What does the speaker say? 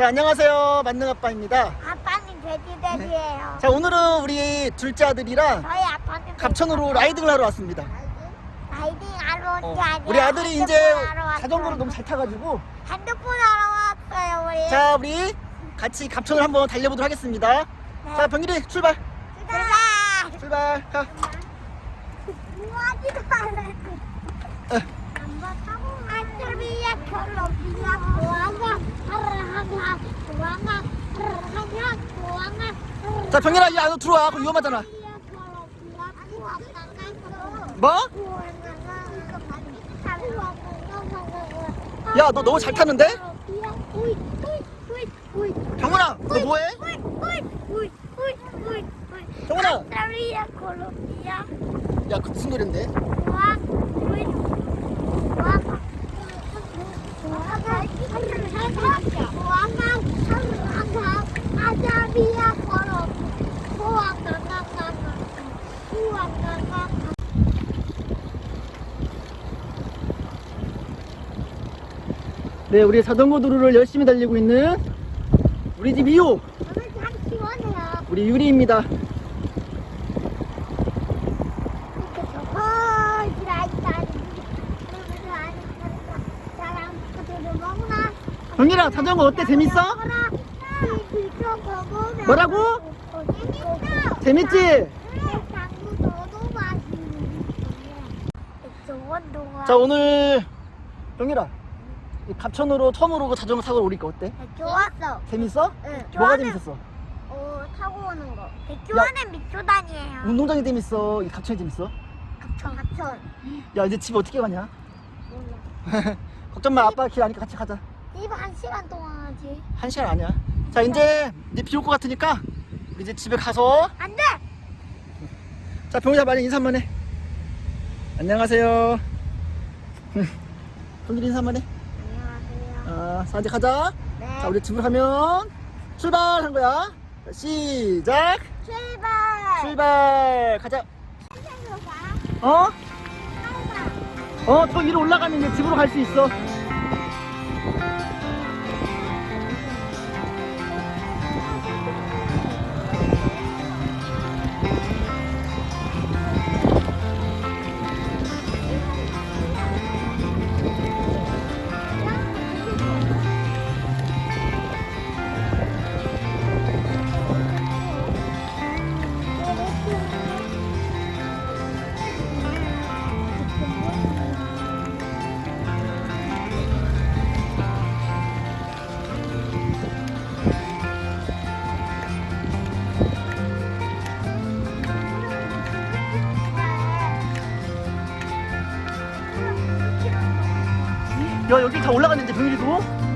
자 안녕하세요 만능 아빠입니다. 아빠는 돼지돼지예요. 자 오늘은 우리 둘째 아들이랑 저희 아빠는 갑천으로 라이딩을 하러 왔습니다. 라이딩 하러 온 어, 게 아니라 우리 아들이 이제. 자전거를 너무 잘 타가지고 핸드폰 하러 왔어요 우리. 자 우리 같이 갑천을 한번 달려보도록 하겠습니다. 네. 자 병일이 출발 출발. 출발 가. 뭐하지도. 아들이야 결혼이야 좋아가 하라하가 좋아가 하라하가 좋아가 자 병일아 이 안으로 들어와 그거 위험하잖아. 뭐? 야, 너 너무 잘 탔는데? 병훈아 너 뭐해? 병훈아 야 그 무슨 노래인데? 와 우이 와 아자비야 콜롬 우와가가가가 우와가가가 네 우리 자전거 도로를 열심히 달리고 있는 우리 집 이호. 우리 유리입니다. 이렇게 저기 라이트 그러면서 아는 사람 그대로 먹나? 병일아 자전거 어때 재밌어? 뭐라고? 재밌어. 재밌지? 자 오늘 병일아 이 갑천으로 처음으로 그 자전거 타고 오니까 어때? 좋았어. 재밌어? 응. 뭐가 재밌었어? 어 타고 오는 거. 백조원은 밑조단이에요. 운동장이 재밌어? 이 갑천이 재밌어? 갑천 갑천. 야 이제 집 어떻게 가냐? 몰라. 걱정 마 아빠 길 아니까 같이 가자 입한 시간 동안 하지. 한 시간 아니야 자 이제 이제 비올 것 같으니까 우리 이제 집에 가서 안 돼. 자 병일아 빨리 인사 한번 해 안녕하세요 병일이 인사 한번 해 안녕하세요. 아, 자 이제 가자 네. 자 우리 집으로 가면 출발한 거야 자, 시작 출발. 출발 가자 선생님. 어? 어저 위로 올라가면 이제 집으로 갈 수 있어 야 여기 다 올라갔는데 병일이도